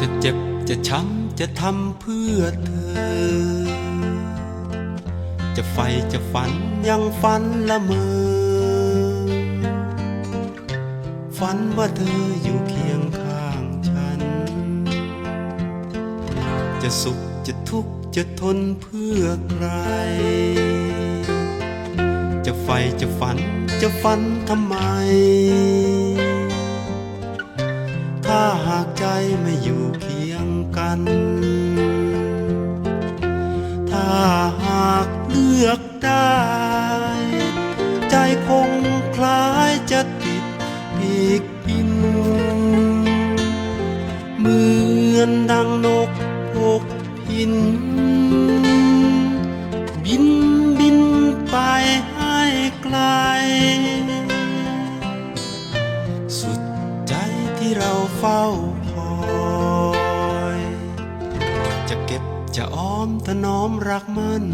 จะเจ็บจะช้ำจะทำเพื่อเธอ จะไฟจะฝันยังฝันละเมอฝันว่าเธออยู่เคียงข้างฉัน จะสุขจะทุกข์จะทนเพื่อใคร จะไฟจะฝันจะฝันทำไม ใจไม่อยู่เคียงกัน ถ้าหากเลือกได้ ใจคงคล้ายจะติดปีกบิน เหมือนดังนกพกหิน บิน จะอ้อมถนอมรักมัน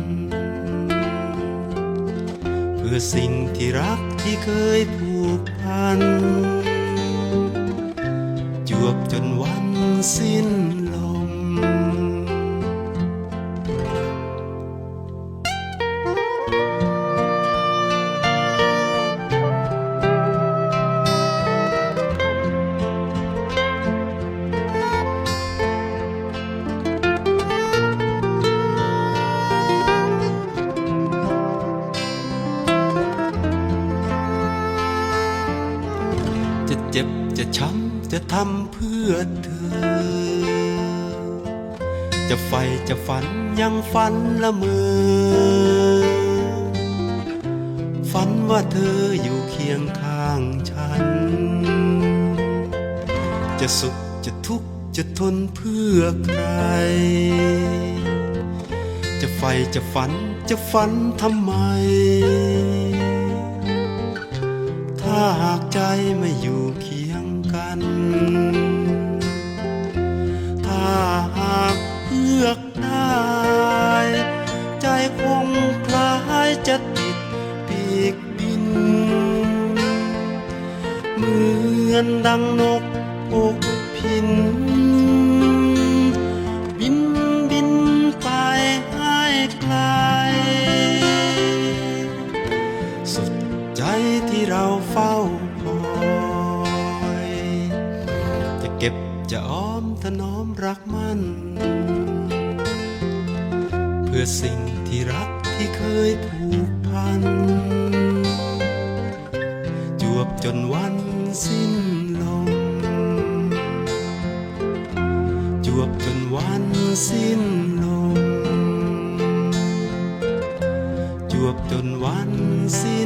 เพื่อสิ่งที่รักที่เคยผูกพัน จวบจนวันสิ้นลม จะเจ็บจะช้ำจะทำเพื่อเธอ จะไฟจะฝันยังฝันละเมอฝันว่าเธออยู่เคียงข้างฉัน จะสุขจะทุกข์จะทนเพื่อใคร จะไฟจะฝันจะฝันทำไม ไม่อยู่เคียงกัน ถ้าหากเลือกได้ ใจคงคล้ายจะติดปีกบิน เหมือนดังนกอกพิน บินบินไปให้ไกลสุดใจที่เราเฝ้า อยจะเก็บจะอ้อมถนอมรักมัน เพื่อสิ่งที่รักที่เคยผูกพัน จวบจนวันสิ้นลมจวบจนวันสิ้นลมจวบจนวันสิ้น